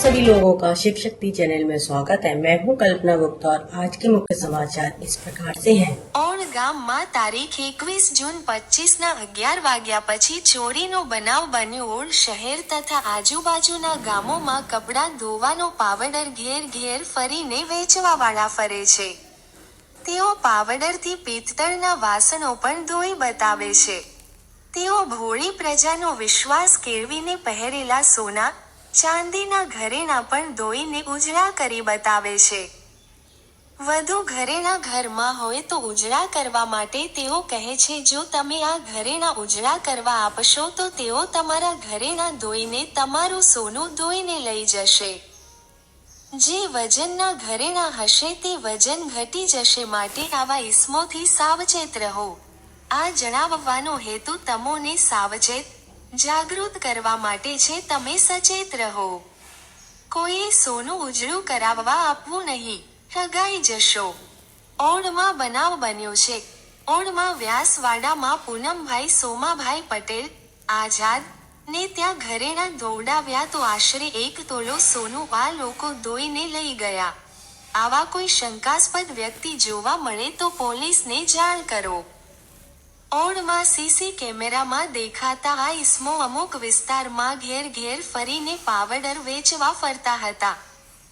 सभी लोगों का शिव शक्ति चैनल में स्वागत है मैं हूं कल्पना गुप्ता और आज के मुख्य समाचार इस प्रकार से हैं ઓણ ગામમાં તારીખ એકવીસ જૂન પચીસના અગિયાર વાગ્યા પછી ચોરીનો બનાવ બન્યો ઓળ શહેર તથા આજુબાજુના ગામોમાં કપડાં ધોવાનો પાવડર ઘેર ઘેર ફરીને વેચવાવાળા ફરે છે તેઓ પાવડરથી પિત્તળના વાસણો પણ ધોઈ બતાવે છે તેઓ ભોળી પ્રજાનો વિશ્વાસ કેળવીને પહેરેલા સોના ચાંદીના ઘરેણા પણ ધોઈને ઉજળા કરી બતાવે છે. વધુ ઘરેણા ઘરમાં હોય તો ઉજળા કરવા માટે તેઓ કહે છે, જો તમે આ ઘરેણા ઉજળા કરવા આપશો, તો તેઓ તમારા ઘરેણા ધોઈને તમારું સોનું ધોઈને લઈ જશે. જે વજનના ઘરેણા હશે, તે વજન ઘટી જશે માટે આવા ઇસમોથી સાવચેત રહો. આ જણાવવાનો હેતુ તમોને સાવચેત જાગૃત કરવા માટે છે તમે સચેત રહો. કોઈએ સોનું ઉજળું કરાવવા આપવું નહીં ઠગાઈ જશો. ઓણમાં બનાવ બન્યો છે. ઓણમાં વ્યાસવાડામાં પૂનમભાઈ સોમાભાઈ પટેલ આઝાદ ને ત્યાં ઘરેણા ધોવડાવ્યા તો આશરે એક તોલો સોનું આ લોકો ધોઈને લઈ ગયા. આવા કોઈ શંકાસ્પદ વ્યક્તિ જોવા મળે તો પોલીસને જાણ કરો. ઓણમાં સીસી કેમેરામાં દેખાતા આ ઇસમો અમુક વિસ્તારમાં ઘેર ઘેર ફરીને પાવડર વેચવા ફરતા હતા.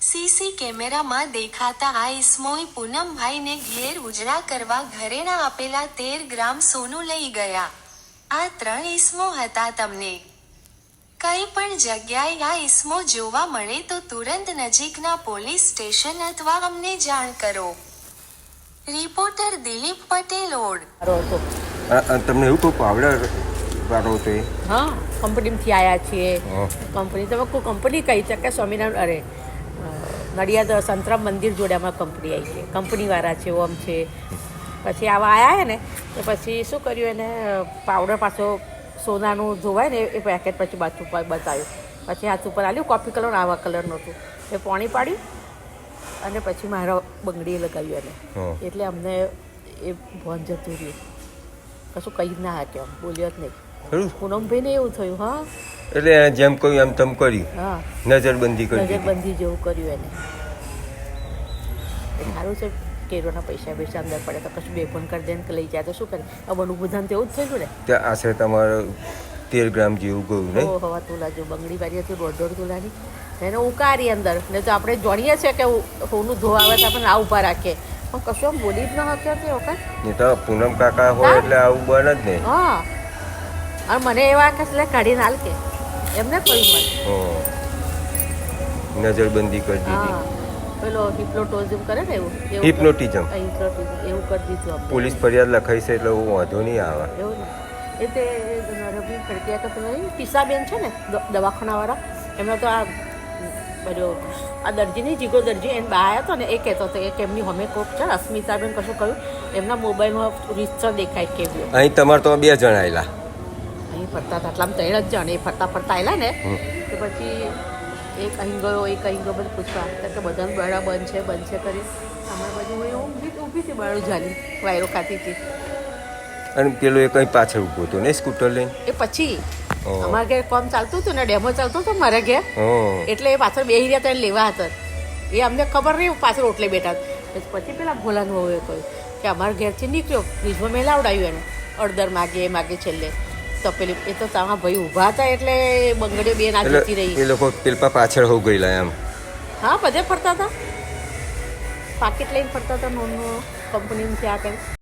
સીસી કેમેરામાં દેખાતા આ ઇસમોએ પૂનમભાઈને ઘેર ઉજળા કરવા ઘરેણા આપેલા તેર ગ્રામ સોનું લઈ ગયા. આ ત્રણ ઇસમો હતા તમને. કઈ પણ જગ્યાએ આ ઇસમો જોવા મળે તો તુરંત નજીકના પોલીસ સ્ટેશન અથવા અમને જાણ કરો. રિપોર્ટર દિલીપ પટેલ, ઓડ. તમને એવું કોઈ પાવડર વાળો હતો એ હા કંપનીમાંથી આવ્યા છીએ કંપની તમે કોઈ કંપની કહી છે કે સ્વામિનારાયણ અરે નડિયાદ સંતરામ મંદિર જોડે અમારે કંપની આવી છે કંપનીવાળા છે ઓમ છે. પછી આવા આવ્યા હે ને તો પછી શું કર્યું એને પાવડર પાછો સોનાનું જોવાય ને એ પેકેટ પછી બાજુ ઉપર બતાવ્યું. પછી હાથ ઉપર આવ્યું કોફી કલર આવા કલરનું હતું. એ પાણી પાડ્યું અને પછી મારા બંગડીએ લગાવ્યું એને. એટલે અમને એ ભોન જતું રહ્યું. કશું કહી જ ના હાક્યો. બોલ્યો જ નહીં. પૂનમભાઈ ને એવું થયું હા? એટલે એને જેમ કહ્યું એમ તમ કર્યું હા. નજરબંધી કરી નજરબંધી જેવું કર્યું એને. સારું છે કેરોના પૈસા પૈસા અંદર પડે તો કશું બેફોન કરી દે ને કે લઈ જાય. તો શું કરે? આ બનુ બધાને તેવું જ થયું ને? ત્યાં આશરે તમારે તેર ગ્રામ જેવું ગયું ને હવા તુલા જો બંગડી બારી હતી દોઢ દોઢ તુલાની એને ઉકારી અંદર. ને તો આપણે જાણીએ છીએ કે સોનું ધોવા આવે તો આપણે આ ઊભા રાખીએ. પણ કશું બોલી જ ન શક્યો તે વખત. નહીં તો પૂનમ કાકા હોય એટલે આવું બને જ નહીં. હા. અને મને એવા કસલે એટલે નાલ કે. એમને કહ્યું મને. હં. નજરબંધી કરી હા. દીધી પેલો હિપ્નોટોઝમ કરે ને એવું? હિપ્નોટિઝમ. એવું કરી દીધું પોલીસ ફરિયાદ લખાઈ છે એટલે વાંધો નહીં આવે. એવું ને. એ તે રવિ ખડકિયા તો પેલા પિસાબેન છે ને દવાખાનાવાળા. એમને તો આ બધો આ દરજીની જીગો દરજી એને બા આવ્યા હતો ને એ કહેતો હતો એક એમની હમે કોક છે? અસ્મિતાબેન કશું કહ્યું? એમના મોબાઈલમાં રિસ્ટર દેખાય કે અહીં તમારે તો બે જણ આવેલા અહીં ફરતા હતા એટલામાં ત્રણ જ જણ એ ફરતા ફરતા આવેલા ને. તો પછી એક અહીં ગયો એક અહીં ગયો બધું પૂછવા. કે બધાનું બળા બંધ છે બંધ છે કરી. અમારા બાજુ હું ઊભી ઊભી હતી બાળું જાલી વાયરો ખાતી હતી. અને પેલો એ કંઈ પાછળ ઊભો હતો ને સ્કૂટર લઈને? એ પછી. અમારા ઘેર કોમ ચાલતું હતું ને ડેમો ચાલતો હતો મારા ઘેર. એટલે એ પાછળ બે રહ્યા એને લેવા હતા. એ અમને ખબર નહીં પાછળ ઓટલે બેઠા. પછી પેલા ભોલાનું હોય કહ્યું કે અમારા ઘેરથી નીકળ્યો. ફ્રીજમાં મેં લાવડાવ્યું એને. અડદર માગે એ માગે છેલ્લે. તો પેલી એ તો તારા ભાઈ ઊભા હતા એટલે બંગડીઓ બે ના જતી રહી. એ લોકો પેલપા પાછળ હો ગયેલા એમ. હા બધે ફરતા હતા. પાકીટ લઈને ફરતા હતા નોનનું કંપનીમાંથી આ કંઈ